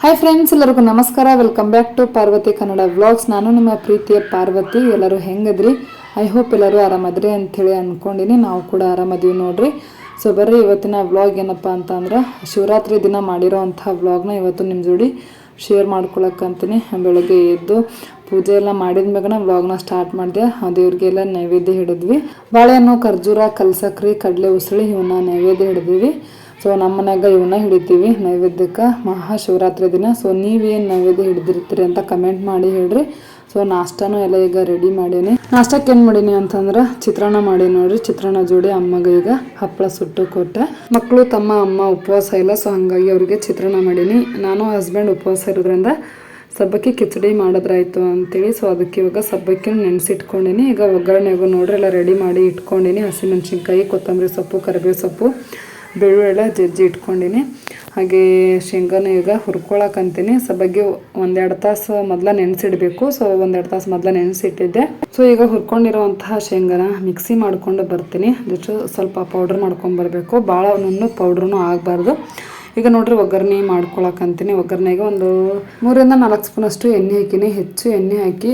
Hi friends ಎಲ್ಲರಿಗೂ ನಮಸ್ಕಾರ. Welcome back to Parvati Kannada vlogs ನಾನು ನಿಮ್ಮ ಪ್ರೀತಿಯ ಪಾರ್ವತಿ. ಎಲ್ಲರೂ ಹೆಂಗದ್ರಿ? ಐ ಹೋಪ್ ಎಲ್ಲರೂ ಆರಾಮದ್ರಿ ಅಂಥೇಳಿ ಅಂದ್ಕೊಂಡಿನಿ ನಾವು ಕೂಡ ಆರಾಮದೀವಿ ನೋಡ್ರಿ. ಸೊ ಬರ್ರಿ, ಇವತ್ತಿನ ವ್ಲಾಗ್ ಏನಪ್ಪ ಅಂತಂದ್ರೆ ಶಿವರಾತ್ರಿ ದಿನ ಮಾಡಿರೋ ಅಂಥ ವ್ಲಾಗ್ನ ಇವತ್ತು ನಿಮ್ಮ ಜೋಡಿ ಶೇರ್ ಮಾಡ್ಕೊಳಕ್ಕಂತೀನಿ ಬೆಳಗ್ಗೆ ಎದ್ದು ಪೂಜೆ ಎಲ್ಲ ಮಾಡಿದ ಮ್ಯಾಗನ ವ್ಲಾಗ್ನ ಸ್ಟಾರ್ಟ್ ಮಾಡಿದೆ. ದೇವ್ರಿಗೆಲ್ಲ ನೈವೇದ್ಯ ಹಿಡಿದ್ವಿ. ಬಾಳೆಹಣ್ಣು, ಖರ್ಜೂರ, ಕಲ್ಸಕ್ರಿ, ಕಡಲೆ ಉಸಳಿ ಇವನ್ನ ನೈವೇದ್ಯ ಹಿಡಿದಿವಿ. ಸೊ ನಮ್ಮ ಮನ್ಯಾಗ ಇವನ್ನ ಹಿಡಿತೀವಿ, ನೈವೇದ್ಯಕ್ಕೆ ಮಹಾಶಿವರಾತ್ರಿ ದಿನ. ಸೊ ನೀವೇನು ನೈವೇದ್ಯ ಹಿಡಿದಿರ್ತೀರಿ ಅಂತ ಕಮೆಂಟ್ ಮಾಡಿ ಹೇಳ್ರಿ. ಸೊ ನಾಷ್ಟನೂ ಎಲ್ಲ ಈಗ ರೆಡಿ ಮಾಡೀನಿ. ನಾಷ್ಟಕ್ಕೆ ಏನು ಮಾಡೀನಿ ಅಂತಂದ್ರೆ ಚಿತ್ರಾನ್ನ ಮಾಡಿ ನೋಡ್ರಿ. ಚಿತ್ರಾನ್ನ ಜೋಡಿ ಅಮ್ಮಗೆ ಈಗ ಹಪ್ಪಳ ಸುಟ್ಟು ಕೊಟ್ಟೆ. ಮಕ್ಕಳು ತಮ್ಮ ಅಮ್ಮ ಉಪವಾಸ ಇಲ್ಲ, ಸೊ ಹಂಗಾಗಿ ಅವರಿಗೆ ಚಿತ್ರಾನ್ನ ಮಾಡೀನಿ. ನಾನು ಹಸ್ಬೆಂಡ್ ಉಪವಾಸ ಇರೋದ್ರಿಂದ ಸಬ್ಬಕ್ಕಿ ಕಿಚಡಿ ಮಾಡಿದ್ರಾಯ್ತು ಅಂತೇಳಿ, ಸೊ ಅದಕ್ಕೆ ಇವಾಗ ಸಬ್ಬಕ್ಕಿ ನೆನೆಸಿಟ್ಕೊಂಡಿನಿ. ಈಗ ಒಗ್ಗರಣೆಗೂ ನೋಡ್ರಿ, ಎಲ್ಲ ರೆಡಿ ಮಾಡಿ ಇಟ್ಕೊಂಡಿನಿ. ಹಸಿಮೆಣ್ಸಿನ್ಕಾಯಿ ಕೊತ್ತಂಬರಿ ಸೊಪ್ಪು, ಕರಿಬೇವು ಸೊಪ್ಪು. ಬೆಳ್ಳುಳ್ಳಿ ಜಜ್ಜಿ ಇಟ್ಕೊಂಡಿನಿ. ಹಾಗೆ ಶೇಂಗಾನ ಈಗ ಹುರ್ಕೊಳಕಂತೀನಿ. ಸಬ್ಬಗ್ಗೆ ಒಂದೆರಡು ತಾಸು ಮೊದಲ ನೆನೆಸಿಡಬೇಕು. ಸೊ ಒಂದೆರಡು ತಾಸು ಮೊದಲ ನೆನೆಸಿಟ್ಟಿದ್ದೆ. ಸೊ ಈಗ ಹುರ್ಕೊಂಡಿರುವಂತಹ ಶೇಂಗಾನ ಮಿಕ್ಸಿ ಮಾಡಿಕೊಂಡು ಬರ್ತೀನಿ. ಜೊತೆ ಸ್ವಲ್ಪ ಪೌಡ್ರ್ ಮಾಡ್ಕೊಂಡು ಬರಬೇಕು. ಭಾಳ ನುಣ್ಣು ಪೌಡ್ರೂ ಆಗಬಾರ್ದು. ಈಗ ನೋಡ್ರಿ ಒಗ್ಗರಣೆ ಮಾಡ್ಕೊಳಕಂತೀನಿ. ಒಗ್ಗರಣೆಗೆ ಒಂದು ಮೂರಿಂದ ನಾಲ್ಕು ಸ್ಪೂನ್ ಅಷ್ಟು ಎಣ್ಣೆ ಹಾಕಿನಿ. ಹೆಚ್ಚು ಎಣ್ಣೆ ಹಾಕಿ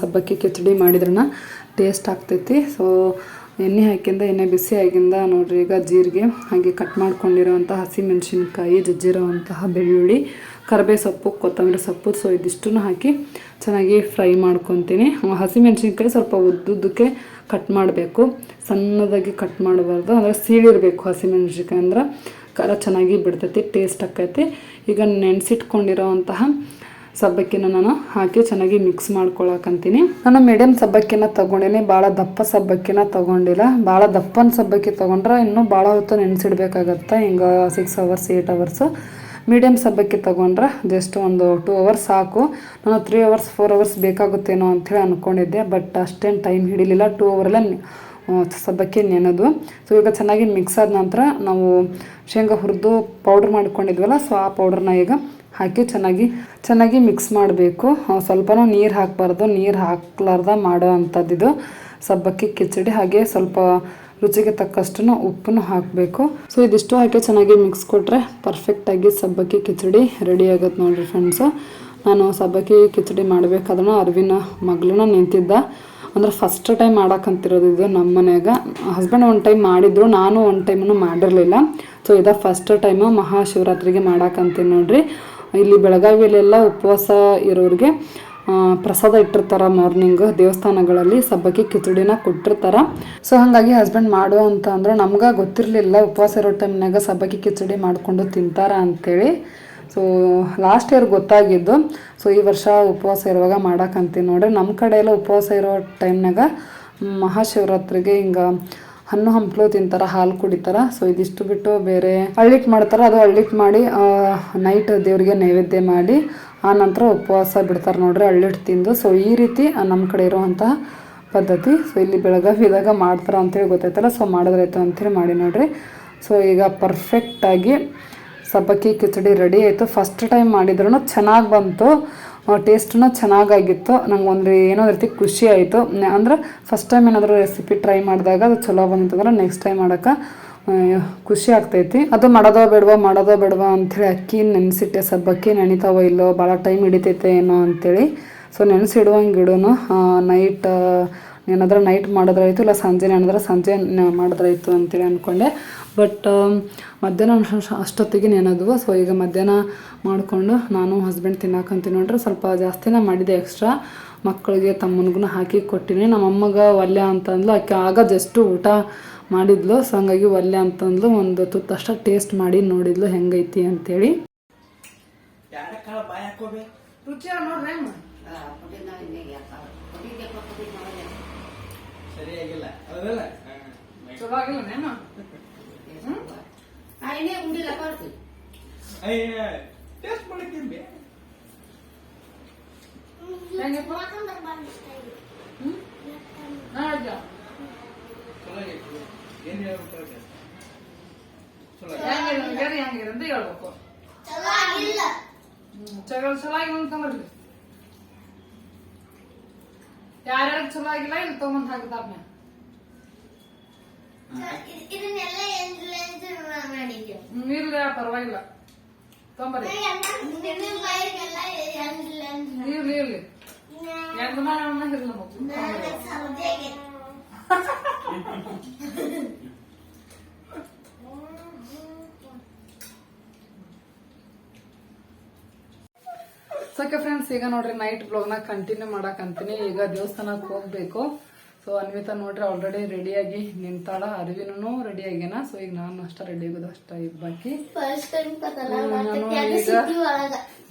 ಸಬ್ಬಕ್ಕಿ ಕಿಚಡಿ ಮಾಡಿದ್ರನ ಟೇಸ್ಟ್ ಆಗ್ತೈತಿ. ಸೊ ಎಣ್ಣೆ ಹಾಕಿಂದ, ಎಣ್ಣೆ ಬಿಸಿ ಆಗಿಂದ ನೋಡ್ರಿ, ಈಗ ಜೀರಿಗೆ ಹಾಗೆ ಕಟ್ ಮಾಡ್ಕೊಂಡಿರೋವಂಥ ಹಸಿ ಮೆಣಸಿನ್ಕಾಯಿ ಜಜ್ಜಿರೋವಂತಹ ಬೆಳ್ಳುಳ್ಳಿ, ಕರಿಬೇವು ಸೊಪ್ಪು, ಕೊತ್ತಂಬರಿ ಸೊಪ್ಪು. ಸೊ ಇದಿಷ್ಟನ್ನು ಹಾಕಿ ಚೆನ್ನಾಗಿ ಫ್ರೈ ಮಾಡ್ಕೊತೀನಿ. ಹಸಿ ಮೆಣಸಿನ್ಕಾಯಿ ಸ್ವಲ್ಪ ಉದ್ದುದ್ದಕ್ಕೆ ಕಟ್ ಮಾಡಬೇಕು. ಸಣ್ಣದಾಗಿ ಕಟ್ ಮಾಡಬಾರ್ದು. ಅಂದರೆ ಸೀಳಿರಬೇಕು ಹಸಿ ಮೆಣಸಿನ್ಕಾಯಿ ಅಂದ್ರೆ. ಖರ ಚೆನ್ನಾಗಿ ಬಿಡ್ತೈತಿ ಟೇಸ್ಟ್ ಆಕೈತಿ ಈಗ ನೆನೆಸಿಟ್ಕೊಂಡಿರೋವಂತಹ ಸಬ್ಬಕ್ಕಿನ ನಾನು ಹಾಕಿ ಚೆನ್ನಾಗಿ ಮಿಕ್ಸ್ ಮಾಡ್ಕೊಳಕಂತೀನಿ. ನಾನು ಮೀಡಿಯಮ್ ಸಬ್ಬಕ್ಕಿನ ತೊಗೊಂಡಿನಿ ಭಾಳ ದಪ್ಪ ಸಬ್ಬಕ್ಕಿನ ತೊಗೊಂಡಿಲ್ಲ. ಭಾಳ ದಪ್ಪನ ಸಬ್ಬಕ್ಕಿ ತೊಗೊಂಡ್ರೆ ಇನ್ನೂ ಭಾಳ ಹೊತ್ತು ನೆನೆಸಿಡ್ಬೇಕಾಗತ್ತೆ, ಹಿಂಗೆ six hours eight hours medium ಸಬ್ಬಕ್ಕಿ ತೊಗೊಂಡ್ರೆ ಜಸ್ಟ್ ಒಂದು ಟೂ ಅವರ್ಸ್ ಸಾಕು. ನಾನು ತ್ರೀ ಅವರ್ಸ್ ಫೋರ್ ಅವರ್ಸ್ ಬೇಕಾಗುತ್ತೇನೋ ಅಂಥೇಳಿ ಅಂದ್ಕೊಂಡಿದ್ದೆ ಬಟ್ ಅಷ್ಟೇನು ಟೈಮ್ ಹಿಡಿಲಿಲ್ಲ. ಟೂ ಅವರಲ್ಲೇ ಸಬ್ಬಕ್ಕಿ ನೆನೆದು. ಸೊ ಈಗ ಚೆನ್ನಾಗಿ ಮಿಕ್ಸ್ ಆದ ನಂತರ ನಾವು ಶೇಂಗಾ ಹುರಿದು ಪೌಡ್ರ್ ಮಾಡ್ಕೊಂಡಿದ್ವಲ್ಲ ಸೊ ಆ ಪೌಡ್ರನ್ನ ಈಗ ಹಾಕಿ ಚೆನ್ನಾಗಿ ಚೆನ್ನಾಗಿ ಮಿಕ್ಸ್ ಮಾಡಬೇಕು. ಸ್ವಲ್ಪನೂ ನೀರು ಹಾಕಬಾರ್ದು. ನೀರು ಹಾಕ್ಲಾರ್ದ ಮಾಡೋ ಅಂಥದ್ದಿದು ಸಬ್ಬಕ್ಕಿ, ಕಿಚಡಿ ಹಾಗೆ ಸ್ವಲ್ಪ ರುಚಿಗೆ ತಕ್ಕಷ್ಟು ಉಪ್ಪನ್ನು ಹಾಕಬೇಕು. ಸೊ ಇದಿಷ್ಟು ಹಾಕಿ ಚೆನ್ನಾಗಿ ಮಿಕ್ಸ್ ಕೊಟ್ಟರೆ ಪರ್ಫೆಕ್ಟಾಗಿ ಸಬ್ಬಕ್ಕಿ, ಕಿಚಡಿ ರೆಡಿ ಆಗುತ್ತೆ ನೋಡಿರಿ ಫ್ರೆಂಡ್ಸು ನಾನು ಸಬ್ಬಕ್ಕಿ, ಕಿಚಡಿ ಮಾಡಬೇಕಾದ್ರೂ ಅರವಿನ ಮಗಳನ್ನ ನಿಂತಿದ್ದ. ಅಂದ್ರೆ ಫಸ್ಟ್ ಟೈಮ್ ಮಾಡೋಕ್ಕಂತಿರೋದು ಇದು ನಮ್ಮ ಮನೆಯಾಗ. ಹಸ್ಬೆಂಡ್ ಒಂದು ಟೈಮ್ ಮಾಡಿದ್ರು, ನಾನು ಒಂದು ಟೈಮನ್ನು ಮಾಡಿರಲಿಲ್ಲ. ಸೊ ಇದ ಫಸ್ಟ್ ಟೈಮು ಮಹಾಶಿವರಾತ್ರಿಗೆ ಮಾಡೋಕ್ಕಂತೀನಿ ನೋಡ್ರಿ. ಇಲ್ಲಿ ಬೆಳಗಾವಿಯಲ್ಲೆಲ್ಲ ಉಪವಾಸ ಇರೋರಿಗೆ ಪ್ರಸಾದ ಇಟ್ಟಿರ್ತಾರೆ ಮಾರ್ನಿಂಗ್ ದೇವಸ್ಥಾನಗಳಲ್ಲಿ ಸಬ್ಬಕ್ಕಿ ಕಿಚಡಿನ ಕೊಟ್ಟಿರ್ತಾರೆ. ಸೊ ಹಾಗಾಗಿ ಹಸ್ಬೆಂಡ್ ಮಾಡು ಅಂತ ಅಂದ್ರೆ ನಮ್ಗೆ ಗೊತ್ತಿರಲಿಲ್ಲ ಉಪವಾಸ ಇರೋ ಟೈಮ್ನಾಗ ಸಬ್ಬಕ್ಕಿ ಕಿಚಡಿ ಮಾಡಿಕೊಂಡು ತಿಂತಾರ ಅಂತೇಳಿ. ಸೊ ಲಾಸ್ಟ್ ಇಯರ್ ಗೊತ್ತಾಗಿದ್ದು. ಸೊ ಈ ವರ್ಷ ಉಪವಾಸ ಇರುವಾಗ ಮಾಡೋಕ್ಕಂತೀನಿ ನೋಡ್ರಿ. ನಮ್ಮ ಕಡೆ ಎಲ್ಲ ಉಪವಾಸ ಇರೋ ಟೈಮ್ನಾಗ ಮಹಾಶಿವರಾತ್ರಿಗೆ ಹಿಂಗೆ ಹಣ್ಣು ಹಂಪಲು ತಿಂತಾರ, ಹಾಲು ಕುಡಿತಾರ. ಸೊ ಇದಿಷ್ಟು ಬಿಟ್ಟು ಬೇರೆ ಹಳ್ಳಿಟ್ಟು ಮಾಡ್ತಾರ. ಅದು ಹಳ್ಳಿಟ್ಟು ಮಾಡಿ ನೈಟ್ ದೇವರಿಗೆ ನೈವೇದ್ಯ ಮಾಡಿ, ಆ ನಂತರ ಉಪವಾಸ ಬಿಡ್ತಾರೆ ನೋಡ್ರಿ ಹಳ್ಳಿಟ್ಟು ತಿಂದು. ಸೊ ಈ ರೀತಿ ನಮ್ಮ ಕಡೆ ಇರುವಂತಹ ಪದ್ಧತಿ. ಸೊ ಇಲ್ಲಿ ಬೆಳಗಾವಿದಾಗ ಮಾಡ್ತಾರ ಅಂತೇಳಿ ಗೊತ್ತಾಯ್ತಲ್ಲ. ಸೊ ಮಾಡಿದ್ರಾಯ್ತು ಅಂತೇಳಿ ಮಾಡಿ ನೋಡ್ರಿ. ಸೊ ಈಗ ಪರ್ಫೆಕ್ಟಾಗಿ ಸಬ್ಬಕ್ಕಿ, ಕಿಚಡಿ ರೆಡಿ ಆಯಿತು. ಫಸ್ಟ್ ಟೈಮ್ ಮಾಡಿದ್ರು ಚೆನ್ನಾಗಿ ಬಂತು. ಟೇಸ್ಟೂ ಚೆನ್ನಾಗಾಗಿತ್ತು. ನಂಗೆ ಒಂದು ಏನೋ ರೀತಿ ಖುಷಿ ಆಯಿತು. ಅಂದ್ರೆ ಫಸ್ಟ್ ಟೈಮ್ ಏನಾದರೂ ರೆಸಿಪಿ ಟ್ರೈ ಮಾಡಿದಾಗ ಅದು ಚಲೋ ಬಂತಂದ್ರೆ ನೆಕ್ಸ್ಟ್ ಟೈಮ್ ಮಾಡೋಕೆ ಖುಷಿ ಆಗ್ತೈತಿ. ಅದು ಮಾಡೋದೋ ಬೇಡವೋ, ಮಾಡೋದೋ ಬೇಡವಾ ಅಂಥೇಳಿ ಅಕ್ಕಿ ನೆನೆಸಿಟ್ಟೆ. ಸಬ್ಬಕ್ಕಿ ನೆನಿತಾವೋ ಇಲ್ಲೋ ಭಾಳ ಟೈಮ್ ಹಿಡಿತೈತೆ ಏನೋ ಅಂಥೇಳಿ ಸೊ ನೆನೆಸಿಡುವಂಗೆ ಇಡೋನು. ನೈಟ್ ಏನಾದ್ರೆ ನೈಟ್ ಮಾಡಿದ್ರಾಯಿತು ಇಲ್ಲ ಸಂಜೆ ಏನಾದ್ರೆ ಸಂಜೆ ಮಾಡಿದ್ರಾಯಿತು ಅಂತೇಳಿ ಅಂದ್ಕೊಂಡೆ ಬಟ್ ಮಧ್ಯಾಹ್ನ ಅಷ್ಟೊತ್ತಿಗೆ ನೆನದು ಸೊ ಈಗ ಮಧ್ಯಾಹ್ನ ಮಾಡಿಕೊಂಡು ನಾನು ಹಸ್ಬೆಂಡ್ ತಿನ್ನಕಂತೀನಿ ನೋಡ್ರಿ. ಸ್ವಲ್ಪ ಜಾಸ್ತಿನೇ ಮಾಡಿದೆ ಎಕ್ಸ್ಟ್ರಾ ಮಕ್ಕಳಿಗೆ ತಮ್ಮನಿಗೂ ಹಾಕಿ ಕೊಟ್ಟಿನಿ. ನಮ್ಮ ಅಮ್ಮಗೆ ಒಲ್ಲೆ ಅಂತಂದ್ಲು. ಆಕೆ ಆಗ ಜಸ್ಟು ಊಟ ಮಾಡಿದ್ಲು. ಸೊ ಹಂಗಾಗಿ ಒಲ್ಲೆ ಅಂತಂದ್ಲು. ಒಂದು ತುತ್ತಷ್ಟು ಟೇಸ್ಟ್ ಮಾಡಿ ನೋಡಿದ್ಲು. ಹೆಂಗೈತಿ ಅಂತೇಳಿ. ರುಚಿ ನೋಡ್ರಿ ಸರಿಯಾಗಿಲ್ಲ. ಹೌದಲ್ಲ? ಚಲೋ ಆಗಿಲ್ಲ ಅಯ್ಯ ಟೇಸ್ಟ್ ಮಾಡಕ್ಕಿಂಬೆ ಚಲೋ ಆಗೈತಿ. ಏನ್ ಹೇಳ್ಬೇಕು? ಚಲೋ. ಹೆಂಗಿರಂತ ಹೇಳ್ಬೇಕು. ಚಲೋ ಚಲೋ ಆಗಿಲ್ಲ ಅಂತಂದ್ರಿ ಯಾರ್ಯಾರು ಚಲೋ ಆಗಿಲ್ಲ ಇಲ್ಲಿ ತಗೊಂಡ್ ಹಾಕಿದಾರ ಇದನ್ನೆಲ್ಲ ಮಾಡಿದ್ಯೋ ಇಲ್ಲ ಪರವಾಗಿಲ್ಲ. ತೊಂಬರಿ ಇರ್ಲಿ ಇರ್ಲಿ. ಎರಡು ಮಾಡ ಹಿರ್ಲ ಸೋಕೆ ಫ್ರೆಂಡ್ಸ್ ಈಗ ನೋಡ್ರಿ ನೈಟ್ ಬ್ಲಾಗ್ನ ಕಂಟಿನ್ಯೂ ಮಾಡಕಂತೀನಿ ಈಗ ದೇವಸ್ಥಾನಕ್ಕೆ ಹೋಗ್ಬೇಕು. ಸೊ ಅನ್ವಿತಾ ನೋಡ್ರಿ ಆಲ್ರೆಡಿ ರೆಡಿಯಾಗಿ ನಿಂತಾಳ. ಅರಿವಿನೂ ರೆಡಿ ಆಗ್ಯಾನ ಸೊ ಈಗ ನಾನು ಅಷ್ಟ ರೆಡಿ ಆಗೋದು ಅಷ್ಟ ಇದ್ ಬಾಕಿ.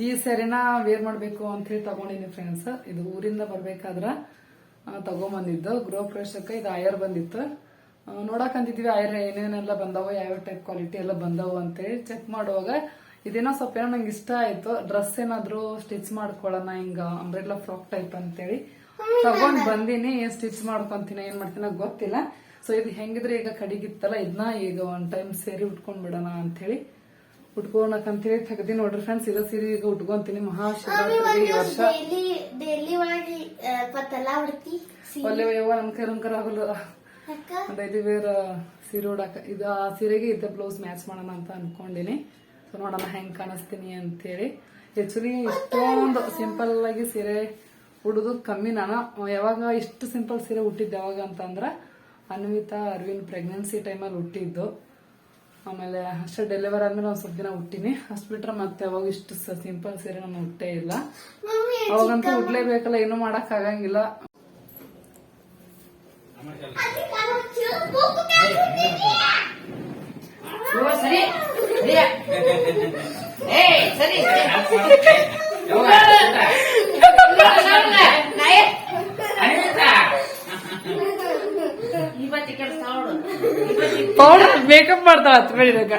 ಈ ಸರಿನ ವೇರ್ ಮಾಡ್ಬೇಕು ಅಂತ ಹೇಳಿ ತಗೊಂಡಿನಿ ಫ್ರೆಂಡ್ಸ್ ಇದು ಊರಿಂದ ಬರ್ಬೇಕಾದ್ರ ತಗೊಂಬಂದಿದ್ದು. ಗೃಹ ಪ್ರವೇಶಕ್ಕೆ ಇದು ಆಯರ್ ಬಂದಿತ್ತು. ನೋಡಕ್ ಅಂತಿದ್ವಿ ಆಯರ್ ಏನೇನೆಲ್ಲ ಬಂದಾವ ಯಾವ ಟೈಪ್ ಕ್ವಾಲಿಟಿ ಎಲ್ಲ ಬಂದಾವು ಅಂತೇಳಿ ಚೆಕ್ ಮಾಡುವಾಗ ಇದೇನೋ ಸ್ವಲ್ಪ ಏನೋ ನಂಗೆ ಇಷ್ಟ ಆಯ್ತು. ಡ್ರೆಸ್ ಏನಾದ್ರು ಸ್ಟಿಚ್ ಮಾಡ್ಕೊಳ್ಳೋಣ ಹಿಂಗ ಅಂಬ್ರೆಲ್ಲಾ ಫ್ರಾಕ್ ಟೈಪ್ ಅಂತೇಳಿ. ತಗೊಂಡ್ ಬಂದಿನಿ ಏನ್ ಸ್ಟಿಚ್ ಮಾಡ್ಕೊಂತೀನಿ ಏನ್ ಮಾಡ್ತೀನಿ ಗೊತ್ತಿಲ್ಲ. ಸೊ ಇದು ಹೆಂಗಿದ್ರೆ ಈಗ ಕಡಿಗಿತ್ತಲ್ಲ ಇದನ್ನ ಈಗ ಒನ್ ಟೈಮ್ ಸೇರಿ ಉಟ್ಕೊಂಡ್ ಬಿಡೋಣ ಅಂತೇಳಿ. ಹೇಳಿ ತೆಗ್ದಿ ನೋಡ್ರಿ ಫ್ರೆಂಡ್ಸ್ ಇದು ಸೀರೆ ಈಗ ಉಟ್ಕೊಂತೀನಿ. ಮಹಾಶಿವರಾತ್ರಿ ಈ ವರ್ಷ. ಒಳ್ಳೆ ಯವ್ವ ನಮ್ ಕೈ ನಮ್ ಆಗಲ್ಲ. ಡೈಲಿ ವೇರ್ ಸೀರೆ ಉಡಾಕ ಇದು ಆ ಸೀರೆಗೆ ಇದ್ದ ಬ್ಲೌಸ್ ಮ್ಯಾಚ್ ಮಾಡೋಣ ಅಂತ ಅನ್ಕೊಂಡಿನಿ. ನೋಡೋಣ ಹೆಂಗ್ ಕಾಣಿಸ್ತೀನಿ ಅಂತೇಳಿ. ಆಕ್ಚುಲಿ ಇಷ್ಟೊಂದು ಸಿಂಪಲ್ ಆಗಿ ಸೀರೆ ಉಡುದು ಕಮ್ಮಿ. ನಾನು ಯಾವಾಗ ಇಷ್ಟು ಸಿಂಪಲ್ ಸೀರೆ ಹುಟ್ಟಿದ್ದು ಯಾವಾಗ ಅಂತಂದ್ರೆ ಅನ್ವಿತಾ ಅರವಿಂದ್ ಪ್ರೆಗ್ನೆನ್ಸಿ ಟೈಮಲ್ಲಿ ಹುಟ್ಟಿದ್ದು ಆಮೇಲೆ ಅಷ್ಟೇ ಡೆಲಿವರ್ ಆದ್ಮೇಲೆ ಒಂದ್ ಸ್ವಲ್ಪ ದಿನ ಹುಟ್ಟಿನಿ ಅಷ್ಟು ಬಿಟ್ರೆ ಮತ್ತೆ ಅವಾಗ ಇಷ್ಟು ಸಿಂಪಲ್ ಸೀರೆ ನಾನು ಹುಟ್ಟೇ ಇಲ್ಲ. ಅವಾಗಂತೂ ಉಡ್ಲೇಬೇಕಲ್ಲ ಏನು ಮಾಡಕ್ ಆಗಂಗಿಲ್ಲ ಪೌಡರ್ ಮೇಕಪ್ ಮಾಡ್ತಾಳ ಹತ್ತು ಬೆಳಿದಾಗ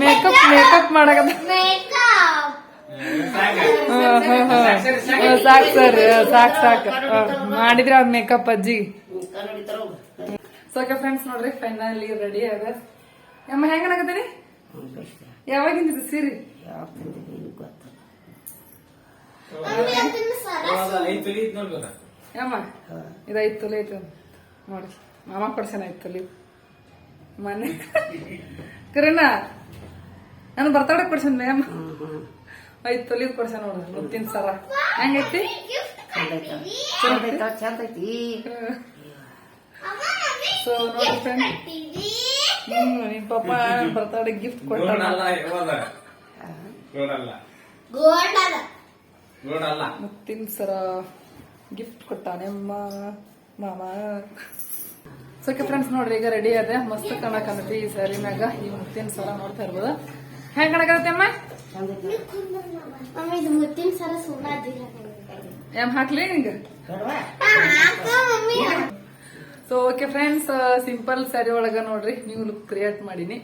ಮೇಕಪ್ ಮೇಕಪ್ ಮಾಡಕ ಸಾಕ್ ಸರ್ ಸಾಕ್ ಸಾಕ್. ಹ, ಮಾಡಿದ್ರೆ ಅವ್ರ ಮೇಕಪ್ ಅಜ್ಜಿ. ಸೊ ಫ್ರೆಂಡ್ಸ್ ನೋಡ್ರಿ ಫೈನಲಿ ರೆಡಿ ಆಗ ಅಮ್ಮ ಹೆಂಗ ಆಗತ್ತೀನಿ ಯಾವಾಗಿಂದ ಇದು ಸೀರೆ? ಇದ್ ನೋಡ್ಬೇಕ ಅಮ್ಮ ಇದು ಐದು ತೊಲೆ ಐತೆ ನೋಡಿ ಮಾಮ ಕೊಡ್ಸೇನ ಐದು ತೊಲಿ. ಮನೆ. ಕರೀನಾ ನಾನು ಬರ್ತಾಡಕ್ ಕೊಡ್ಸೇನೆ ಮ್ಯಾಮ್ ಐದು ತೊಲಿ ಕೊಡ್ಸ ನೋಡ್ರಿ ಮುತ್ತಿನ ಸರ. ಹೆಂಗೈತಿ? ಸೊ ನೋಡಿ ಫ್ರೆಂಡ್ ಹ್ಮ್ ನಿಮ್ ಪಾಪ ಬರ್ತಾಡೆ ಗಿಫ್ಟ್ ನೋಡಲ್ಲ ಮುತ್ತಿನ ಸರ ಗಿಫ್ಟ್ ಕೊಟ್ಟಾನೆ ಅಮ್ಮ ಮಾಮ. ಸೋಕೆ ಫ್ರೆಂಡ್ಸ್ ನೋಡ್ರಿ ಈಗ ರೆಡಿ ಅದೇ. ಮಸ್ತ್ ಕಾಣಕಂತಿ ಈ ಸ್ಯಾರಿ ಮ್ಯಾಗ. ಈ ಮುತ್ತಿನ ಸರ ನೋಡ್ತಾ ಇರ್ಬೋದು. ಹೆಂಗ್ ಕಾಣಕತ್ತೆ ಅಮ್ಮ? ಮಮ್ಮಿ ಇದು ಮುತ್ತಿನ ಸರ ಸುಮ್ಮನೆ ಎಂ ಹಾಕ್ಲಿ ಹಿಂಗ? Mummy. So okay friends simple sari ಒಳಗ ನೋಡ್ರಿ ನೀವು ಲುಕ್ ಕ್ರಿಯೇಟ್ ಮಾಡಿನಿ.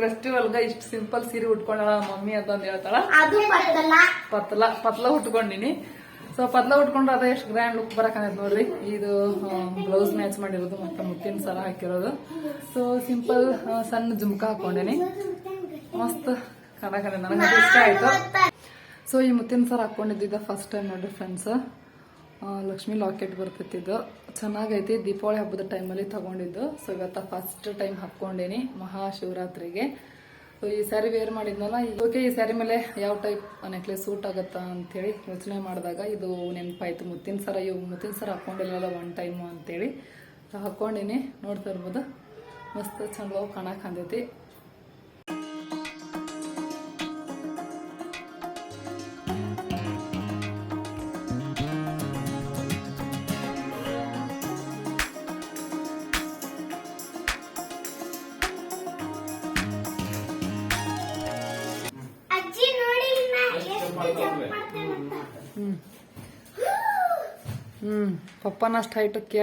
ಫೆಸ್ಟಿವಲ್ ಗ ಇಷ್ಟು ಸಿಂಪಲ್ ಸೀರೆ ಉಟ್ಕೊಂಡಳ ಮಮ್ಮಿ ಅಂತ ಅಂದ್ ಹೇಳ್ತಾಳ ಪತ್ಲ ಪತ್ಲ ಉಟ್ಕೊಂಡಿನಿ. ಸೊ ಪತ್ಲ ಉಟ್ಕೊಂಡ್ರೆ ಅದ ಎಷ್ಟು ಗ್ರ್ಯಾಂಡ್ ಲುಕ್ ಬರಕಂತ ನೋಡ್ರಿ. ಇದು ಬ್ಲೌಸ್ ಮ್ಯಾಚ್ ಮಾಡಿರೋದು ಮತ್ತೆ ಮುತ್ತಿನ ಸರ ಹಾಕಿರೋದು. ಸೊ ಸಿಂಪಲ್ ಸಣ್ಣ ಜುಮ್ಕ ಹಾಕೊಂಡೇನಿ. ಮಸ್ತ್ ಕಾಣಕಂತ ನನಗೆ ಇಷ್ಟ ಆಯ್ತು. ಸೊ ಈ ಮುತ್ತಿನ ಸರ್ ಹಾಕ್ಕೊಂಡಿದ್ದ ಫಸ್ಟ್ ಟೈಮ್ ನೋಡ್ರಿ ಫ್ರೆಂಡ್ಸ್ ಲಕ್ಷ್ಮಿ ಲಾಕೆಟ್ ಬರ್ತೈತಿದ್ದು ಚೆನ್ನಾಗೈತಿ. ದೀಪಾವಳಿ ಹಬ್ಬದ ಟೈಮಲ್ಲಿ ತಗೊಂಡಿದ್ದು. ಸೊ ಇವತ್ತ ಫಸ್ಟ್ ಟೈಮ್ ಹಾಕ್ಕೊಂಡೇನಿ. ಮಹಾಶಿವರಾತ್ರಿಗೆ ಸೊ ಈ ಸ್ಯಾರಿ ವೇರ್ ಮಾಡಿದ್ನಲ್ಲ ಓಕೆ ಈ ಸ್ಯಾರಿ ಮೇಲೆ ಯಾವ ಟೈಪ್ ನೆಕ್ಲೆಸ್ ಸೂಟ್ ಆಗುತ್ತಾ ಅಂತೇಳಿ ಯೋಚನೆ ಮಾಡಿದಾಗ ಇದು ನೆನಪಾಯ್ತು. ಮುತ್ತಿನ ಸರ, ಇವು ಮುತ್ತಿನ ಸರ ಹಾಕ್ಕೊಂಡಿಲ್ಲಲ್ಲ ಒನ್ ಟೈಮು ಅಂತೇಳಿ. ಸೊ ಹಾಕ್ಕೊಂಡಿನಿ. ನೋಡ್ತಾ ಇರ್ಬೋದು. ಮಸ್ತ್ ಚಂದ ಕಾಣಕ್ಕೆ ಅಂದೈತಿ ಹ್ಮ್ ಪಪ್ಪನ ಅಷ್ಟು ಹೈಟಕ್ಯ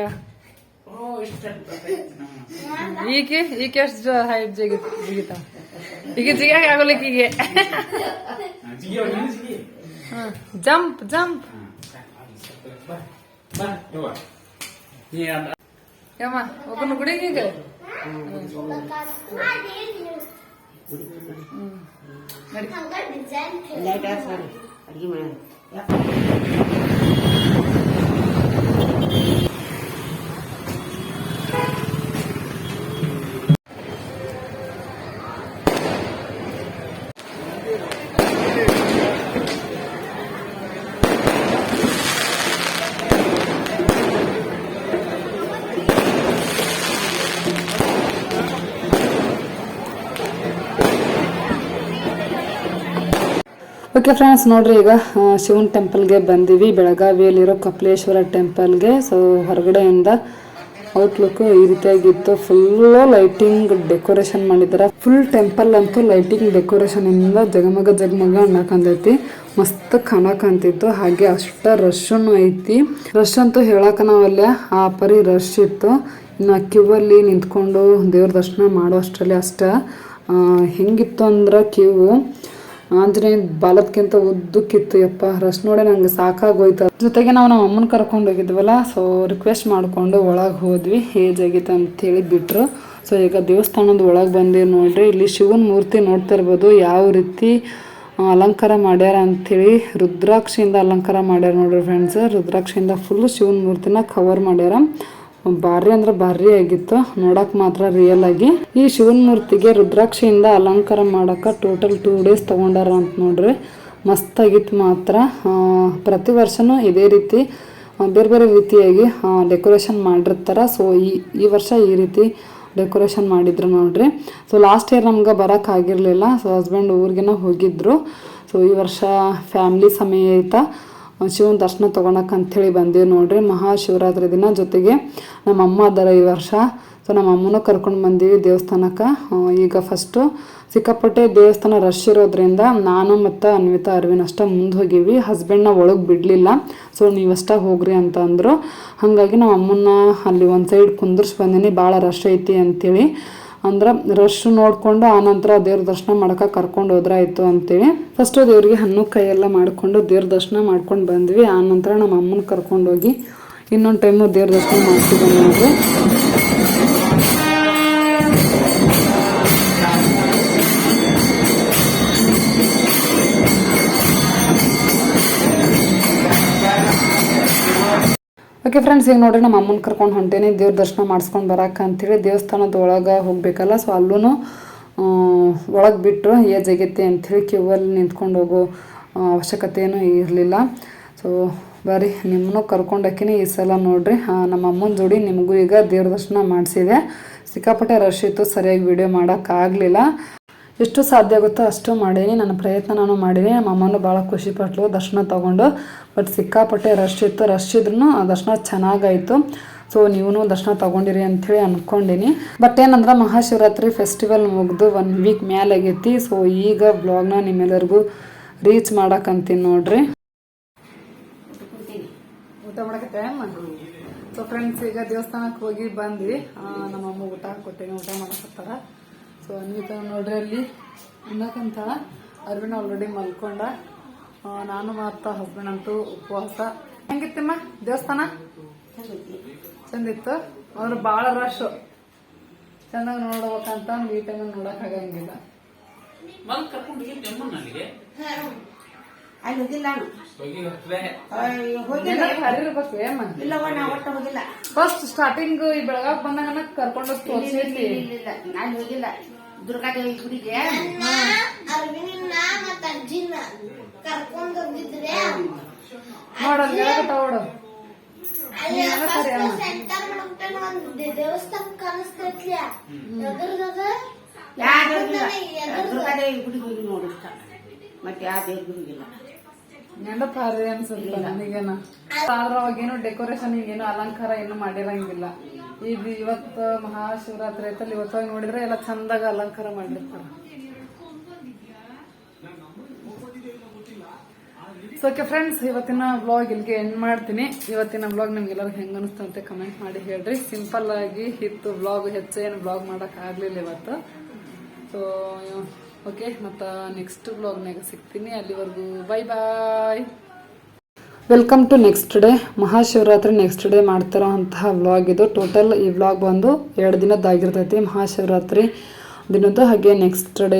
ಓ ಇಷ್ಟ ಈಕೆ ಈಕೆ ಎಷ್ಟು ಹೈಟ್ ಜಿಗಿ ಜಿಗಿತ. ಈಗ ಜಿಗಿಯಾಗ ಆಗೋಲಿಕ್ಕೆ ಈಗ ಜಿಗಿ ಅವ್ರು ನೀನು ಜಿಗಿ. Jump jump. ಬಾ ಬಾ ಯವ್ವ. ನೀ ಅದ ಯಮ್ಮ ಒಬ್ಬನ ಗುಡಿಗೆ ಈಗ ಅದೇನು? ನಡಿ. ಓಕೆ ಫ್ರೆಂಡ್ಸ್ ನೋಡ್ರಿ ಈಗ ಶಿವನ ಟೆಂಪಲ್ಗೆ ಬಂದೀವಿ. ಬೆಳಗಾವಿಯಲ್ಲಿರೋ ಕಪಿಲೇಶ್ವರ ಟೆಂಪಲ್ಗೆ ಸೊ ಹೊರಗಡೆಯಿಂದ ಔಟ್ಲುಕ್ ಈ ರೀತಿಯಾಗಿತ್ತು. ಫುಲ್ಲು ಲೈಟಿಂಗ್ ಡೆಕೋರೇಷನ್ ಮಾಡಿದ್ದಾರೆ. ಫುಲ್ ಟೆಂಪಲ್ ಅಂತೂ ಲೈಟಿಂಗ್ ಡೆಕೋರೇಷನ್ ಇಂದ ಜಗಮಗ ಜಗಮಗ ಅನ್ನಕಂದೈತಿ ಮಸ್ತ್ ಕಾಣಕಂತಿತ್ತು ಹಾಗೆ ಅಷ್ಟ ರಶ್ನು ಐತಿ. ರಶ್ ಅಂತೂ ಹೇಳಕ ನಾವಲ್ಲ ಆ ಪರಿ ರಶ್ ಇತ್ತು. ಇನ್ನು ಕ್ಯೂವಲ್ಲಿ ನಿಂತ್ಕೊಂಡು ದೇವ್ರ ದರ್ಶನ ಮಾಡೋ ಅಷ್ಟರಲ್ಲಿ ಅಷ್ಟ ಹೆಂಗಿತ್ತು ಅಂದ್ರೆ ಕ್ಯೂ ಆಂಜನೇಯ ಬಾಲದ್ಕಿಂತ ಉದ್ದಕ್ಕಿತ್ತು, ಯಪ್ಪ, ರಶ್ ನೋಡಿ ನಂಗೆ ಸಾಕಾಗೋಯ್ತು. ಜೊತೆಗೆ ನಾವು ನಮ್ಮ ಅಮ್ಮನ ಕರ್ಕೊಂಡು ಹೋಗಿದ್ವಲ್ಲ ಸೊ ರಿಕ್ವೆಸ್ಟ್ ಮಾಡಿಕೊಂಡು ಒಳಗೆ ಹೋದ್ವಿ, ಏಜ್ ಅಂತ ಅಂತೇಳಿ ಬಿಟ್ರು. ಸೊ ಈಗ ದೇವಸ್ಥಾನದ ಒಳಗೆ ಬಂದೀವಿ ನೋಡ್ರಿ, ಇಲ್ಲಿ ಶಿವನ ಮೂರ್ತಿ ನೋಡ್ತಾ ಇರ್ಬೋದು, ಯಾವ ರೀತಿ ಅಲಂಕಾರ ಮಾಡ್ಯಾರ ಅಂಥೇಳಿ ರುದ್ರಾಕ್ಷಿಯಿಂದ ಅಲಂಕಾರ ಮಾಡ್ಯಾರ ನೋಡ್ರಿ ಫ್ರೆಂಡ್ಸ್ ರುದ್ರಾಕ್ಷಿಯಿಂದ ಫುಲ್ ಶಿವನ ಮೂರ್ತಿನ ಕವರ್ ಮಾಡ್ಯಾರ. ಭಾರಿ ಅಂದ್ರೆ ಭಾರಿ ಆಗಿತ್ತು. ನೋಡಕ್ ಮಾತ್ರ ರಿಯಲ್ ಆಗಿ. ಈ ಶಿವನ ಮೂರ್ತಿಗೆ ರುದ್ರಾಕ್ಷಿಯಿಂದ ಅಲಂಕಾರ ಮಾಡಕ ಟೋಟಲ್ ಟೂ ಡೇಸ್ ತಗೊಂಡಾರ ಅಂತ ನೋಡ್ರಿ. ಮಸ್ತ್ ಆಗಿತ್ತು ಮಾತ್ರ. ಪ್ರತಿ ವರ್ಷನೂ ಇದೇ ರೀತಿ ಬೇರೆ ಬೇರೆ ರೀತಿಯಾಗಿ ಡೆಕೋರೇಷನ್ ಮಾಡಿರ್ತಾರ. ಸೊ ಈ ಈ ವರ್ಷ ಈ ರೀತಿ ಡೆಕೋರೇಷನ್ ಮಾಡಿದ್ರು ನೋಡ್ರಿ. ಸೊ ಲಾಸ್ಟ್ ಇಯರ್ ನಮ್ಗೆ ಬರಕ್ ಆಗಿರಲಿಲ್ಲ. ಸೊ ಹಸ್ಬೆಂಡ್ ಊರಿಗೆನ ಹೋಗಿದ್ರು. ಸೊ ಈ ವರ್ಷ ಫ್ಯಾಮ್ಲಿ ಸಮೇತ ಶಿವನ ದರ್ಶನ ತೊಗೊಳಕ್ ಅಂಥೇಳಿ ಬಂದೀವಿ ನೋಡ್ರಿ. ಮಹಾಶಿವರಾತ್ರಿ ದಿನ ಜೊತೆಗೆ ನಮ್ಮ ಅಮ್ಮ ಅದರ ಈ ವರ್ಷ. ಸೊ ನಮ್ಮ ಅಮ್ಮನೂ ಕರ್ಕೊಂಡು ಬಂದೀವಿ ದೇವಸ್ಥಾನಕ್ಕೆ. ಈಗ ಫಸ್ಟು ಸಿಕ್ಕಾಪಟ್ಟೆ ದೇವಸ್ಥಾನ ರಶ್ ಇರೋದ್ರಿಂದ ನಾನು ಮತ್ತು ಅನ್ವಿತಾ ಅರ್ವಿನ ಅಷ್ಟೇ ಮುಂದೆ ಹೋಗೀವಿ. ಹಸ್ಬೆಂಡ್ನ ಒಳಗೆ ಬಿಡಲಿಲ್ಲ. ಸೊ ನೀವಷ್ಟೇ ಹೋಗ್ರಿ ಅಂತ ಅಂದರು. ಹಾಗಾಗಿ ನಮ್ಮ ಅಮ್ಮನ್ನ ಅಲ್ಲಿ ಒಂದು ಸೈಡ್ ಕುಂದರ್ಸಿ ಬಂದೀನಿ ಭಾಳ ರಶ್ ಐತಿ ಅಂತೇಳಿ ಅಂದ್ರೆ ರಶ್ ನೋಡಿಕೊಂಡು ಆನಂತರ ದೇವ್ರ ದರ್ಶನ ಮಾಡಕ ಕರ್ಕೊಂಡು ಹೋದ್ರಾಯ್ತು ಅಂತೇಳಿ. ಫಸ್ಟು ದೇವ್ರಿಗೆ ಹಣ್ಣು ಕೈಯೆಲ್ಲ ಮಾಡಿಕೊಂಡು ದೇವ್ರ ದರ್ಶನ ಮಾಡ್ಕೊಂಡು ಬಂದ್ವಿ. ಆನಂತರ ನಮ್ಮ ಅಮ್ಮನ ಕರ್ಕೊಂಡು ಹೋಗಿ ಇನ್ನೊಂದು ಟೈಮು ದೇವ್ರ ದರ್ಶನ ಮಾಡ್ತೀವಿ ನೋಡ್ರಿ ಓಕೆ ಫ್ರೆಂಡ್ಸ್ ಈಗ ನೋಡ್ರಿ ನಮ್ಮ ಅಮ್ಮನ ಕರ್ಕೊಂಡು ಹೊಂಟೇನಿ. ದೇವ್ರ ದರ್ಶನ ಮಾಡಿಸ್ಕೊಂಡು ಬರಕ್ಕೆ ಅಂತೇಳಿ ದೇವಸ್ಥಾನದ ಒಳಗೆ ಹೋಗಬೇಕಲ್ಲ. ಸೊ ಅಲ್ಲೂ ಒಳಗೆ ಬಿಟ್ಟರು ಏಜ್ ಆಗೈತೆ ಅಂಥೇಳಿ ಕ್ಯೂವಲ್ಲಿ ನಿಂತ್ಕೊಂಡು ಹೋಗೋ ಅವಶ್ಯಕತೆಯೂ ಇರಲಿಲ್ಲ. ಸೊ ಬರೀ ನಿಮ್ಮನ್ನು ಕರ್ಕೊಂಡೋಕಿನಿ ಈ ಸಲ ನೋಡ್ರಿ. ನಮ್ಮ ಅಮ್ಮನ ಜೋಡಿ ನಿಮಗೂ ಈಗ ದೇವ್ರ ದರ್ಶನ ಮಾಡಿಸಿದೆ. ಸಿಕ್ಕಾಪಟ್ಟೆ ರಶ್ ಇತ್ತು, ಸರಿಯಾಗಿ ವಿಡಿಯೋ ಮಾಡೋಕ್ಕಾಗಲಿಲ್ಲ ಎಷ್ಟು ಸಾಧ್ಯ ಆಗುತ್ತೋ ಅಷ್ಟು ಮಾಡೀನಿ. ನನ್ನ ಪ್ರಯತ್ನ ನಾನು ಮಾಡೀನಿ. ನಮ್ಮ ಅಮ್ಮನೂ ಭಾಳ ಖುಷಿ ಪಟ್ಲು. ದರ್ಶನ ತೊಗೊಂಡು. ಬಟ್ ಸಿಕ್ಕಾಪಟ್ಟೆ ರಶ್ ಇತ್ತು. ರಶ್ ಇದ್ರೂ ದರ್ಶನ ಚೆನ್ನಾಗಾಯಿತು. ಸೊ ನೀವು ದರ್ಶನ ತಗೊಂಡಿರಿ ಅಂಥೇಳಿ ಅಂದ್ಕೊಂಡಿನಿ ಬಟ್ ಏನಂದ್ರೆ ಮಹಾಶಿವರಾತ್ರಿ ಫೆಸ್ಟಿವಲ್ ಮುಗಿದು ಒನ್ ವೀಕ್ ಮೇಲೆ ಆಗೈತಿ ಸೊ ಈಗ ಬ್ಲಾಗ್ನ ನಿಮ್ಮೆಲ್ಲರಿಗೂ ರೀಚ್ ಮಾಡಕ್ಕಂತೀನಿ ನೋಡ್ರಿ. ಊಟ ಸೊ ಫ್ರೆಂಡ್ಸ್ ಈಗ ದೇವಸ್ಥಾನಕ್ಕೆ ಹೋಗಿ ಬಂದ್ವಿ. ನಮ್ಮ ಅಮ್ಮ ಊಟ ಹಾಕೊಟ್ಟೇನೆ ಊಟ ಮಾಡಕತ್ತಾರ. ಸೊ ಅನ್ವಿತಾ ನೋಡ್ರಿ ಅಲ್ಲಿ ಉಣ್ಣಕಂತಾಳ ಅರ್ವಿನ ಆಲ್ರೆಡಿ ಮಲ್ಕೊಂಡ. ನಾನು ಮಾತ್ರ ಹಸ್ಬೆಂಡ್ ಅಂತೂ ಉಪವಾಸ. ಹೆಂಗಿತ್ತಮ್ಮ ದೇವಸ್ಥಾನ? ಚಂದಿತ್ತು ಅವ್ರು ಭಾಳ ರಶ್ ಚೆನ್ನಾಗಿ ನೋಡ್ಬೇಕಂತ ನೀಟಾಗಿ ನೋಡಕ್ ಆಗಂಗಿಲ್ಲ. ಕರ್ಕೊಂಡು ಫಸ್ಟ್ ಸ್ಟಾರ್ಟಿಂಗ್ ಈ ಬೆಳಗಾವ್ ಬಂದಾಗ ನಾನು ಹೋಗಿಲ್ಲ ದುರ್ಗಾದೇವಿ ಗುಡಿಗೆ ಮತ್ತ ಅಜ್ಜಿನ ಕರ್ಕೊಂಡ್ ಹೋಗಿದ್ರೆ. ದೇವಸ್ಥಾನ ಕಾಣಿಸ್ತೈತ್ಲ. ದುರ್ಗಾದೇವಿ ಗುಡಿಗೆ ಹೋಗಿ ಮತ್ತೆ ಯಾವ ದೇವ್ರ ಗುಡಿಗಿಲ್ಲ ನೆನಪ ಹರಿ ಅನ್ಸುತ್ತೆ ನನಗೇನ. ಅವಾಗೇನು ಡೆಕೋರೇಷನ್ ಏನು ಅಲಂಕಾರ ಏನು ಮಾಡಿರಂಗಿಲ್ಲ. ಇದು ಇವತ್ತು ಮಹಾಶಿವರಾತ್ರಿ ಐತಲ್ಲ, ಇವತ್ತು ಹೋಗಿ ನೋಡಿದ್ರೆ ಎಲ್ಲ ಚಂದಾಗ ಅಲಂಕಾರ ಮಾಡಿರ್ತಾರ. ಸೊ ಓಕೆ ಫ್ರೆಂಡ್ಸ್ ಇವತ್ತಿನ ಬ್ಲಾಗ್ ಇಲ್ಲಿಗೆ ಎಂಡ್ ಮಾಡ್ತೀನಿ. ಇವತ್ತಿನ ಬ್ಲಾಗ್ ನಿಮ್ಗೆಲ್ಲರಿಗೂ ಹೆಂಗ್ ಅನಿಸ್ತು ಅಂತ ಕಮೆಂಟ್ ಮಾಡಿ ಹೇಳ್ರಿ. ಸಿಂಪಲ್ ಆಗಿ ಇತ್ತು ಬ್ಲಾಗ್ ಹೆಚ್ಚೇನು ಬ್ಲಾಗ್ ಮಾಡಕ್ ಆಗ್ಲಿಲ್ಲ ಇವತ್ತು. ಸೊ ಓಕೆ ಮತ್ತು ನೆಕ್ಸ್ಟ್ ಬ್ಲಾಗ್ನಾಗ ಸಿಗ್ತೀನಿ. ಅಲ್ಲಿವರೆಗೂ bye bye welcome to next day Mahashivratri next day ಮಾಡ್ತಿರೋ ಅಂತಹ ವ್ಲಾಗ್ ಇದು. ಟೋಟಲ್ ಈ ವ್ಲಾಗ್ ಬಂದು ಎರಡು ದಿನದ್ದಾಗಿರ್ತೈತಿ ಮಹಾಶಿವರಾತ್ರಿ ದಿನದ್ದು. ಹಾಗೆ ನೆಕ್ಸ್ಟ್ ಡೇ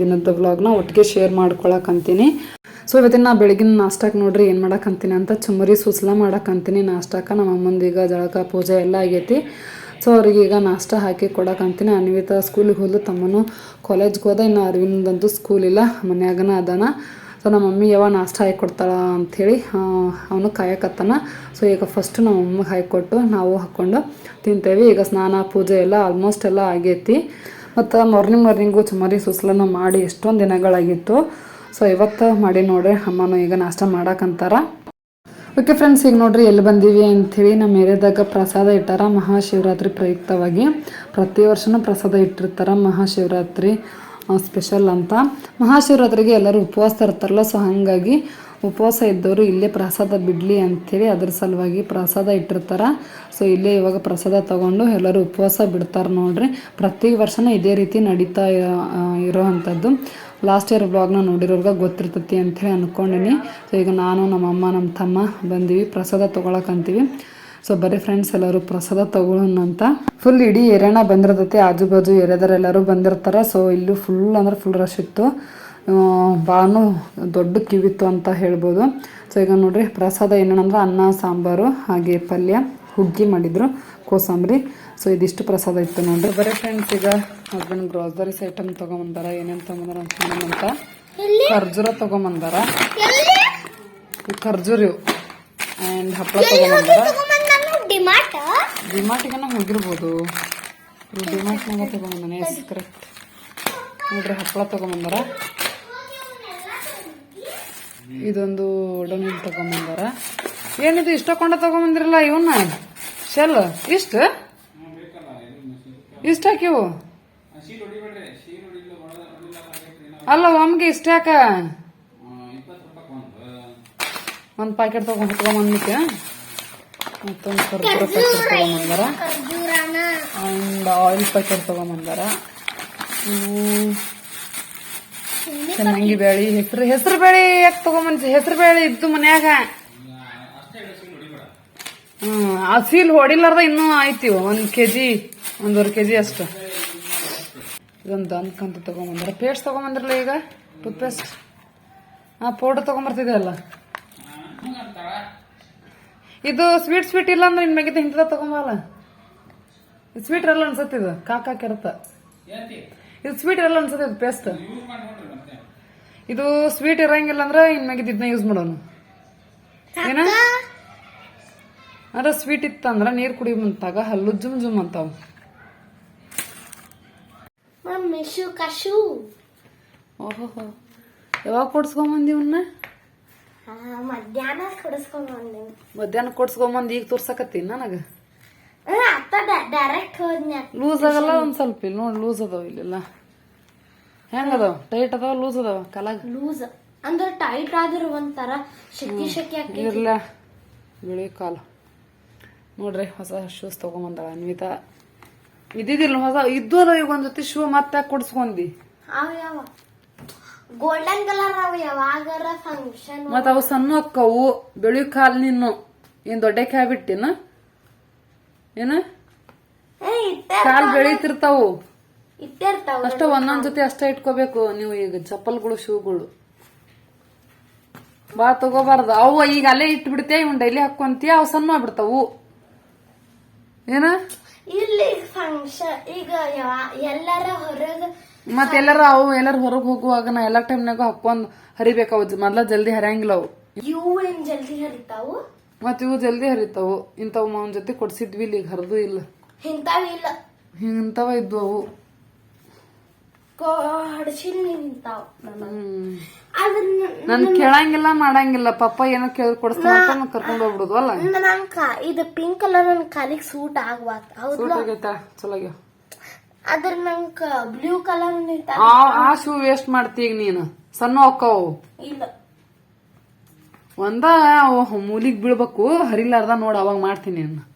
ದಿನದ ವ್ಲಾಗ್ನ ಒಟ್ಟಿಗೆ ಶೇರ್ ಮಾಡ್ಕೊಳಕಂತೀನಿ. ಸೊ ಇವತ್ತಿನ ನಾ ಬೆಳಗಿನ ನಾಷ್ಟಕ್ಕೆ ನೋಡ್ರಿ ಏನು ಮಾಡಕ್ಕಂತೀನಿ ಅಂತ ಚುಮರಿ ಸೂಸಲ ಮಾಡಕ್ಕಂತೀನಿ ನಾಷ್ಟಕ್ಕೆ ನಮ್ಮ ಅಮ್ಮಂದು ಈಗ ಜಳಕ ಪೂಜೆ ಎಲ್ಲ ಆಗೈತಿ. ಸೊ ಅವ್ರಿಗೆ ಈಗ ನಾಷ್ಟ ಹಾಕಿ ಕೊಡಕ್ಕಂತೀನಿ ಅನ್ವಿತ ಸ್ಕೂಲಿಗೆ ಹೋದ್ಲು. ತಮ್ಮನು ಕಾಲೇಜ್ಗೆ ಹೋದ. ಇನ್ನು ಅರವಿಂದಂತೂ ಸ್ಕೂಲಿಲ್ಲ ಮನ್ಯಾಗನ ಅದಾನ. ಸೊ ನಮ್ಮ ಮಮ್ಮಿ ಯಾವಾಗ ನಾಷ್ಟ ಹಾಕಿ ಕೊಡ್ತಾಳ ಅಂಥೇಳಿ ಅವನು ಕಾಯಕತ್ತಾನ. ಸೊ ಈಗ ಫಸ್ಟ್ ನಮ್ಮ ಅಮ್ಮಗೆ ಹಾಕಿಕೊಟ್ಟು ನಾವು ಹಾಕ್ಕೊಂಡು ತಿಂತೇವೆ. ಈಗ ಸ್ನಾನ, ಪೂಜೆ ಎಲ್ಲ ಆಲ್ಮೋಸ್ಟ್ ಎಲ್ಲ ಆಗೈತಿ. ಮತ್ತು ಮಾರ್ನಿಂಗ್ ಮಾರ್ನಿಂಗು ಚುಮಾರಿ ಸುಸ್ಲನ ಮಾಡಿ ಎಷ್ಟೊಂದು ದಿನಗಳಾಗಿತ್ತು. ಸೊ ಇವತ್ತು ಮಾಡಿ ನೋಡ್ರಿ ಅಮ್ಮನು ಈಗ ನಾಷ್ಟ ಮಾಡಕ್ಕಂತಾರ ಓಕೆ ಫ್ರೆಂಡ್ಸ್ ಈಗ ನೋಡ್ರಿ ಎಲ್ಲಿ ಬಂದೀವಿ ಅಂಥೇಳಿ ನಮ್ಮ ಏರಿಯಾದಾಗ ಪ್ರಸಾದ ಇಟ್ಟಾರ ಮಹಾಶಿವರಾತ್ರಿ ಪ್ರಯುಕ್ತವಾಗಿ. ಪ್ರತಿ ವರ್ಷನೂ ಪ್ರಸಾದ ಇಟ್ಟಿರ್ತಾರ ಮಹಾಶಿವರಾತ್ರಿ. ಸ್ಪೆಷಲ್ ಅಂತ. ಮಹಾಶಿವರಾತ್ರಿಗೆ ಎಲ್ಲರೂ ಉಪವಾಸ ಇರ್ತಾರಲ್ಲ ಸೊ ಹಾಗಾಗಿ ಉಪವಾಸ ಇದ್ದವರು ಇಲ್ಲೇ ಪ್ರಸಾದ ಬಿಡಲಿ ಅಂಥೇಳಿ ಅದ್ರ ಸಲುವಾಗಿ ಪ್ರಸಾದ ಇಟ್ಟಿರ್ತಾರೆ. ಸೊ ಇಲ್ಲೇ ಇವಾಗ ಪ್ರಸಾದ ತಗೊಂಡು ಎಲ್ಲರೂ ಉಪವಾಸ ಬಿಡ್ತಾರೆ ನೋಡ್ರಿ. ಪ್ರತಿ ವರ್ಷನೂ ಇದೇ ರೀತಿ ನಡೀತಾ ಇರೋ ಇರೋವಂಥದ್ದು. ಲಾಸ್ಟ್ ಇಯರ್ ಬ್ಲಾಗ್ನ ನೋಡಿರೋರ್ಗ ಗೊತ್ತಿರ್ತೈತಿ ಅಂಥೇಳಿ ಅನ್ಕೊಂಡಿನಿ. ಸೊ ಈಗ ನಾನು, ನಮ್ಮಮ್ಮ ನಮ್ಮ ತಮ್ಮ ಬಂದೀವಿ, ಪ್ರಸಾದ ತೊಗೊಳಕಂತೀವಿ. ಸೊ ಬರೀ ಫ್ರೆಂಡ್ಸ್ ಎಲ್ಲರೂ ಪ್ರಸಾದ ತಗೊಳ್ಳೋಣ ಅಂತ. ಫುಲ್ ಇಡೀ ಏರಿಯಾಣ ಬಂದಿರ್ತೈತಿ ಆಜು ಬಾಜು ಎಲ್ಲರೂ ಬಂದಿರ್ತಾರೆ. ಸೊ ಇಲ್ಲೂ ಫುಲ್ ಅಂದ್ರೆ ಫುಲ್ ರಶ್ ಇತ್ತು. ಭಾಳ ದೊಡ್ಡ ಕಿವಿತ್ತು ಅಂತ ಹೇಳ್ಬೋದು. ಸೊ ಈಗ ನೋಡ್ರಿ ಪ್ರಸಾದ ಏನೇನಂದ್ರೆ ಅನ್ನ ಸಾಂಬಾರು ಹಾಗೆ ಪಲ್ಯ ಹುಗ್ಗಿ ಮಾಡಿದ್ರು ಕೋಸಂಬರಿ. ಸೊ ಇದಿಷ್ಟು ಪ್ರಸಾದ ಇತ್ತು ನೋಡ್ರಿ. ಬರೀ ಫ್ರೆಂಡ್ಸ್ ಈಗ ಹಸ್ಬೆಂಡ್ ಗ್ರೋಸರೀಸ್ ಐಟಮ್ ತೊಗೊಂಬಂದಾರ ಏನೇನು ತೊಗೊಂಬಂದಾರ ಅಂತ ಖರ್ಜೂರ ತೊಗೊಂಬಂದಾರ. ಖರ್ಜೂರ ಇವು ಆ್ಯಂಡ್ ಹಪ್ಪಳ ತೊಗೊಂಬಂದಾರ. ನಾನು ಡಿಮಾರ್ಟ್ಗೆನ ಹೋಗಿರ್ಬೋದು ಡಿಮಾರ್ಟ್ನಾಗ ತೊಗೊಂಬಂದಾನೆ ಎಸ್ ಕರೆಕ್ಟ್ ನೋಡ್ರಿ ಹಪ್ಪಳ ತಗೊಂಬಂದಾರ ಇದೊಂದು ಡೊನಿಲ್ ತಗೊಂಬಂದಾರ ಏನಿದು ಇಷ್ಟಕೊಂಡ ತಗೊಂಬಂದಿರಲ್ಲ ಇವನ್ನ ಶೆಲ್ ಇಷ್ಟ? ಇಷ್ಟ ಹಾಕಿವು ಅಲ್ಲ ಒಮ್ಗೆ ಇಷ್ಟ ಯಾಕ? ಒಂದ್ ಪ್ಯಾಕೆಟ್ ತಗೊಂಡ್ ತಗೊಂಬಂದ್ಬಿಟ್ಟೆ ಮತ್ತೊಂದು ಕರ್ಪೂರ ಪ್ಯಾಕೆಟ್ ತಗೊಂಬಂದಾರ. ಅಂಡ್ ಆಯಿಲ್ ಪ್ಯಾಕೆಟ್ ತಗೊಂಬಂದಾರ. ಚೆನ್ನಾಗಿ ಬೇಳಿ, ಹೆಸರು ಹೆಸರು ಬೇಳೆ ಯಾಕೆ ತಗೊಂಬಂದ್? ಹೆಸರು ಬೇಳೆ ಇದ್ದು ಮನ್ಯಾಗ. ಹ್ಮ್, ಆ ಸೀಲ್ ಹೊಡಿಲಾರ್ದ ಇನ್ನೂ ಆಯ್ತಿವ ಒಂದ್ ಕೆಜಿ, ಒಂದೂವರೆ ಕೆಜಿ ಅಷ್ಟು. ಇದೊಂದು ಅನ್ಕಂತ ತಗೊಂಬಂದಾರ. ಪೇಸ್ಟ್ ತಗೊಂಬಂದ್ರಲ್ಲ ಈಗ? ಟೂತ್ ಪೇಸ್ಟ್ ಹಾ ಪೌಡರ್ ತಗೊಂಬರ್ತಿದೆ ಅಲ್ಲ ಇದು ಸ್ವೀಟ್ ಸ್ವೀಟ್ ಇಲ್ಲ ಅಂದ್ರೆ ಇನ್ ಮ್ಯಾಗಿದ್ದ ಇಂಥದ ತಗೊಂಬಲ್ಲ ಸ್ವೀಟ್ ಇರಲ್ಲ ಅನ್ಸತ್ತೆ ಇದು. ಕಾಕಾಕಿರತ್ತ ಇದು ಸ್ವೀಟ್ ಇರಲ್ಲ ಅನ್ಸತ್ತೆ ಇದು ಪೇಸ್ಟ್ ಇದು ಸ್ವೀಟ್ ಇರಂಗಿಲ್ಲ ಅಂದ್ರೆ ಇನ್ ಮ್ಯಾಗಿದ್ದ ಇದನ್ನ ಯೂಸ್ ಮಾಡೋನು. ಏನ? ಅಂದ್ರೆ ಸ್ವೀಟ್ ಇತ್ತಂದ್ರ ನೀರ್ ಕುಡಿಯುವಂತಾಗ ಹಲ್ಲು ಜುಮ್ ಜುಮ್ ಅಂತಾವ. ಮಮ್ಮಿ ಶೂ ಕಶು ಓಹೋ ಯಾವಾಗ ಕೊಡ್ಸ್ಕೊಂಬಂದಿ ಇವನ್ನ ಮಧ್ಯಾಹ್ನ ಕೊಡ್ಸ್ಕೊಂಡ್ ಮಧ್ಯಾಹ್ನ ಕೊಡ್ಸ್ಕೊಂಬಂದ್ ಈಗ ತೋರ್ಸಕತ್ತಿ ನನಗ. ಅತ್ತ ಡೈರೆಕ್ಟ್ ಹೋದ್ನ ಲೂಸ್ ಆಗಲ್ಲ ಒಂದ್ ಸ್ವಲ್ಪ ಇಲ್ಲಿ ನೋಡಿ ಲೂಸ್ ಅದಾವ ಇಲ್ಲೆಲ್ಲ. ಹೆಂಗ್ ಅದಾವ? ಟೈಟ್ ಅದಾವ ಲೂಸ್ ಅದಾವ ಕಲಾಗ? ಲೂಸ್ ಅಂದ್ರೆ ಟೈಟ್ ಆದ್ರೆ ಒಂಥರ ಶಕ್ತಿ ಶಕ್ತಿ ಆಕಿ ಇರ್ಲ. ಬಿಳಿ ಕಾಲ. ನೋಡ್ರಿ ಹೊಸ ಶೂಸ್ ತಗೊಂಬಂದಾಳ ಅನ್ವಿತ. ಇದ್ದಿದ್ದಿಲ್ಲ ಹೊಸ ಇದ್ದು ಅದಾವ ಈಗ ಒಂದ್ ಜೊತೆ ಶೂ ಮತ್ತೆ ಕೊಡ್ಸ್ಕೊಂಡಿ ಅವ ಯಾವ? ಗೋಲ್ಡನ್ ಕಲರ್ ಅವ ಯಾವಾಗಾರ ಫಂಕ್ಷನ್ ಮತ್ತ ಅವು ಸಣ್ಣ ಅಕ್ಕವು ಬೆಳಿ ಕಾಲ್ ನಿನ್ನು ಏನ್ ದೊಡ್ಡ ಕಾಯಿ ಬಿಟ್ಟಿನ? ಏನ? ಕಾಲ್ ಬೆಳೀತಿರ್ತಾವು. ಇಟ್ಟಿರ್ತಾವ ಅಷ್ಟ ಒಂದೊಂದ್ ಜೊತೆ ಅಷ್ಟ ಇಟ್ಕೋಬೇಕು ನೀವು ಈಗ ಚಪ್ಪಲ್ಗಳು ಶೂಗಳು. ಬಾ ತಗೋಬಾರ್ದು. ಅವು ಈಗ ಅಲ್ಲೇ ಇಟ್ಬಿಡ್ತೀಯ ಇವ್ ಡೈಲಿ ಹಾಕೊಂತೀಯ ಅವು ಸಣ್ಣ ಆಗ್ಬಿಡ್ತಾವು. ಏನ? ಇಲ್ಲಿ ಫಂಕ್ಷನ್ ಈಗ ಎಲ್ಲಾರ ಹೊರಗ ಮತ್ ಎಲ್ಲಾರ ಅವು ಎಲ್ಲಾರ ಹೊರಗ್ ಹೋಗುವಾಗ ನಾ ಎಲ್ಲಾ ಟೈಮ್ನಾಗ ಹಾಕೊಂಡ್ ಹರಿಬೇಕಾವು ಮೊದ್ಲ ಜಲ್ದಿ ಹರಿಯಂಗಿಲ್ಲ ಅವು. ಇವು ಏನ್ ಜಲ್ದಿ ಹರಿತಾವು? ಮತ್ ಇವು ಜಲ್ದಿ ಹರಿತಾವು. ಇಂಥವು ಮಾವನ್ ಜೊತೆ ಕೊಡ್ಸಿದ್ವಿ ಇಲ್ಲಿ ಹರಿದು ಇಲ್ಲ. ಹಿಂತಾವ ಇಲ್ಲ. ಇಂಥವ ಇದ್ವು ಅವು. ನನ್ ಕೇಳಂಗಿಲ್ಲ ಮಾಡಂಗಿಲ್ಲ. ಪಪ್ಪ ಏನೋ ಕೇಳಿ ಕೊಡಿಸ್ತಾನ ಕರ್ಕೊಂಡ್ ಹೋಗ್ಬಿಡುದು ಅಲ್ಲ. ಇದು ಪಿಂಕ್ ಕಲರ್ ನನ್ ಕಾಲಿಗೆ ಸೂಟ್ ಆಗೈತಾ? ಚಲೋ ಆಗ್ಯಾವ. ಅದ್ರ ನಂಗ ಬ್ಲೂ ಕಲರ್ ನಿಂತ ಆ ಆ ಶೂ ವೇಸ್ಟ್ ಮಾಡ್ತಿ ಈಗ ನೀನು. ಸಣ್ಣ ಹೊಕ್ಕವು. ಇಲ್ಲ. ಒಂದ ಮೂಲಿಗ್ ಬೀಳ್ಬೇಕು. ಹರಿಲಾರ್ದ ನೋಡ್ ಅವಾಗ ಮಾಡ್ತೀನಿ ನಾನು